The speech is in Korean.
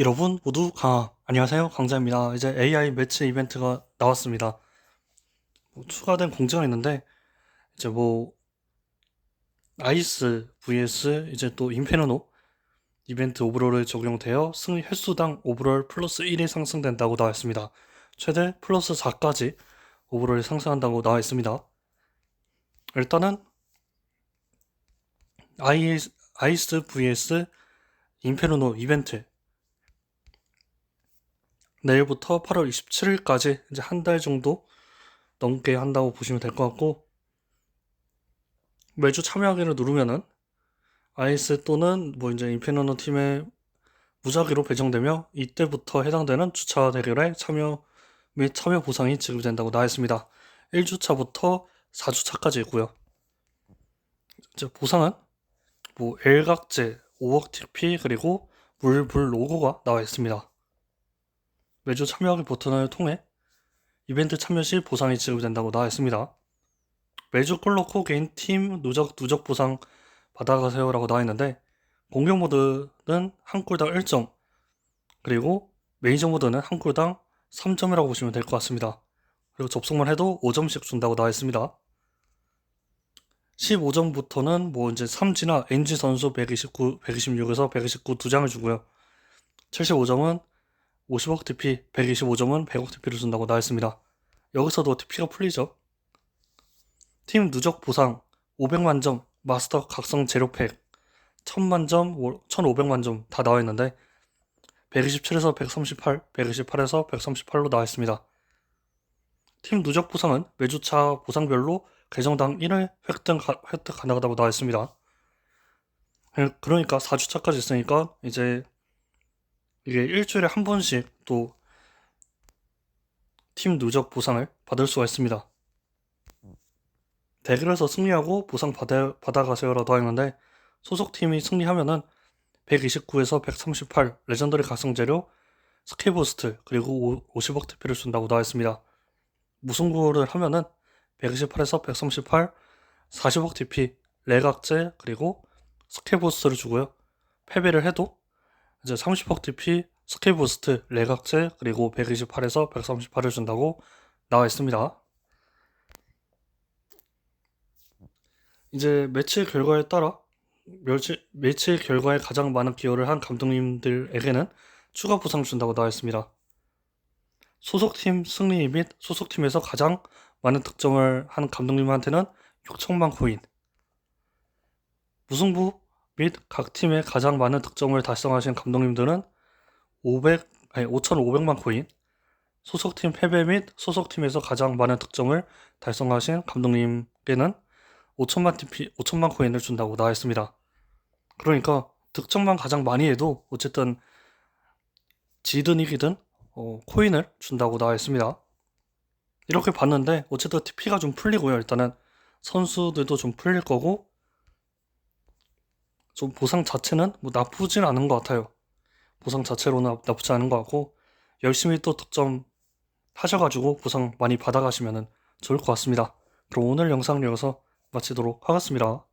여러분 모두 강 안녕하세요. 강자입니다. 이제 AI 매치 이벤트가 나왔습니다. 뭐 추가된 공지가 있는데 이제 뭐 아이스 vs 이제 또 인페르노 이벤트 오브롤에 적용되어 승리 횟수당 오브롤 플러스 1이 상승된다고 나와 있습니다. 최대 플러스 4까지 오브롤이 상승한다고 나와 있습니다. 일단은 아이스, 아이스 vs 인페르노 이벤트 내일부터 8월 27일까지 이제 한 달 정도 넘게 한다고 보시면 될 것 같고 매주 참여하기를 누르면은 아이스 또는 뭐 이제 인피니너 팀의 무작위로 배정되며 이때부터 해당되는 주차 대결에 참여 및 참여 보상이 지급된다고 나와 있습니다. 1주차부터 4주차까지 있고요. 이제 보상은 뭐 L각제, 5억 TP 그리고 물불 로고가 나와 있습니다. 매주 참여하기 버튼을 통해 이벤트 참여 시 보상이 지급된다고 나와 있습니다. 매주 콜로코 개인 팀 누적 누적 보상 받아가세요라고 나와 있는데 공격 모드는 한 골당 1점 그리고 메이저 모드는 한 골당 3점이라고 보시면 될 것 같습니다. 그리고 접속만 해도 5점씩 준다고 나와 있습니다. 15점부터는 뭐 이제 삼지나 NG 선수 129, 126에서 129 두 장을 주고요. 75점은 50억 TP, 125점은 100억 TP를 준다고 나와 있습니다. 여기서도 TP가 풀리죠. 팀 누적 보상 500만 점, 마스터 각성 제로팩 1000만 점, 1500만 점 다 나와 있는데 127에서 138, 128에서 138로 나와 있습니다. 팀 누적 보상은 매주차 보상별로 계정당 1회 획득, 가- 획득 가능하다고 나와 있습니다. 그러니까 4주차까지 있으니까 이제 이게 일주일에 한 번씩 또 팀 누적 보상을 받을 수가 있습니다. 대결에서 승리하고 보상 받아, 받아가세요라고 하는데 소속팀이 승리하면은 129에서 138 레전더리 각성 재료 스케이버스트 그리고 50억 TP를 준다고 나와 있습니다. 무승부를 하면은 128에서 138 40억 TP 레각제 그리고 스케이버스트를 주고요. 패배를 해도 이제 30억 TP 스케이버스트 레각제 그리고 128에서 138을 준다고 나와 있습니다. 이제 매치 결과에 따라 멸치, 매치 결과에 가장 많은 기여를 한 감독님들에게는 추가 보상 준다고 나와 있습니다. 소속팀 승리 및 소속팀에서 가장 많은 득점을 한 감독님한테는 6천만 코인, 무승부 및 각 팀의 가장 많은 득점을 달성하신 감독님들은 500, 아니 5,500만 코인, 소속팀 패배 및 소속팀에서 가장 많은 득점을 달성하신 감독님께는 5천만 TP, 5천만 코인을 준다고 나와 있습니다. 그러니까 득점만 가장 많이 해도 어쨌든 지든 이기든 어, 코인을 준다고 나와 있습니다. 이렇게 봤는데 어쨌든 TP가 좀 풀리고요. 일단은 선수들도 좀 풀릴 거고 좀 보상 자체는 뭐 나쁘진 않은 것 같아요. 보상 자체로는 나- 나쁘지 않은 것 같고 열심히 또 득점 하셔가지고 보상 많이 받아가시면 좋을 것 같습니다. 그럼 오늘 영상 여기서 마치도록 하겠습니다.